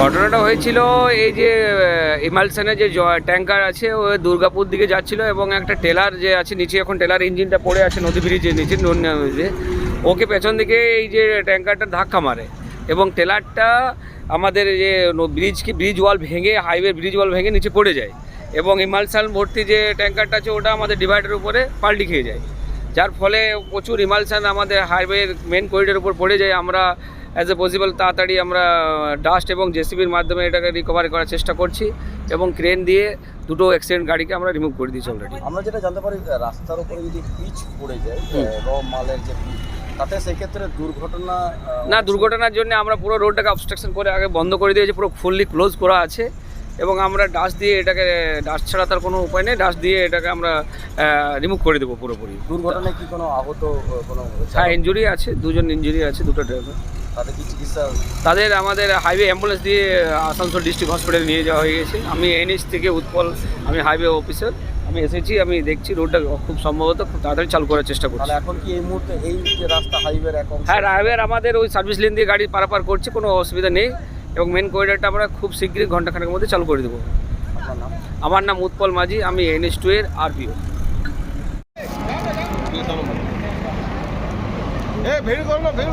ঘটনাটা হয়েছিল এই যে ইমালসানের যে ট্যাঙ্কার আছে, ও দুর্গাপুর দিকে যাচ্ছিল এবং একটা টেলার যে আছে, নিচে এখন টেলার ইঞ্জিনটা পড়ে আছে, নদী ব্রিজের নিচে ওকে পেছন দিকে এই যে ট্যাঙ্কারটা ধাক্কা মারে এবং টেলারটা আমাদের যে ব্রিজ কি, ব্রিজ ওয়াল ভেঙে, হাইওয়ে ব্রিজ ওয়াল ভেঙে নিচে পড়ে যায় এবং ইমালসান ভর্তি যে ট্যাঙ্কারটা আছে, ওটা আমাদের ডিভাইডের উপরে পাল্টি খেয়ে যায়। যার ফলে প্রচুর ইমালসান আমাদের হাইওয়ের মেন করিডোর উপর পড়ে যায়। আমরা অ্যাজ এ পসিবল তাড়াতাড়ি আমরা ডাস্ট এবং জেসিবির মাধ্যমে এটাকে রিকভারি করার চেষ্টা করছি এবং ক্রেন দিয়ে দুটো অ্যাক্সিডেন্ট গাড়িকে আমরা রিমুভ করে দিয়েছি অলরেডি আমরা যেটা জানতে পারি রাস্তার উপরে যদি পিচ পড়ে যায়। র মালের যে তাতে সেক্ষেত্রে দুর্ঘটনা না দুর্ঘটনার জন্য আমরা পুরো রোডটাকে অবস্ট্রাকশন করে আগে বন্ধ করে দিয়েছি পুরো ফুললি ক্লোজ করা আছে। এবং আমরা ডাস্ট দিয়ে এটাকে ডাস্ট ছাড়া তার কোনো উপায় নেই। ডাস্ট দিয়ে এটাকে আমরা রিমুভ করে দেবো পুরোপুরি। দুর্ঘটনায় কি কোনো আহত কোনো হ্যাঁ ইঞ্জুরি আছে দুজন ইঞ্জুরি আছে দুটো ড্রাইভার তাদের কি চিকিৎসা? তাদের আমাদের হাইওয়ে অ্যাম্বুলেন্স দিয়ে আসানসোল ডিস্ট্রিক্ট হসপিটালে নিয়ে যাওয়া হয়ে গেছে। আমি এনএইচ থেকে উৎপল আমি হাইওয়ে অফিসার আমি এসেছি আমি দেখছি রোডটা খুব সম্ভবত খুব তাড়াতাড়ি চালু করার চেষ্টা করছি। এখন কি এই মুহূর্তে এই যে রাস্তা হাইওয়ের এখন হ্যাঁ হাইওয়ের আমাদের ওই সার্ভিস লেন দিয়ে গাড়ি পারাপার করছে কোনো অসুবিধা নেই। এবং মেন করিডোরটা আমরা খুব শীঘ্রই ঘন্টাখানেকের মধ্যে চালু করে দেবো। আমার নাম উৎপল মাঝি, আমি এনএস টু এর আরপিও। ভিড় করো ভিড়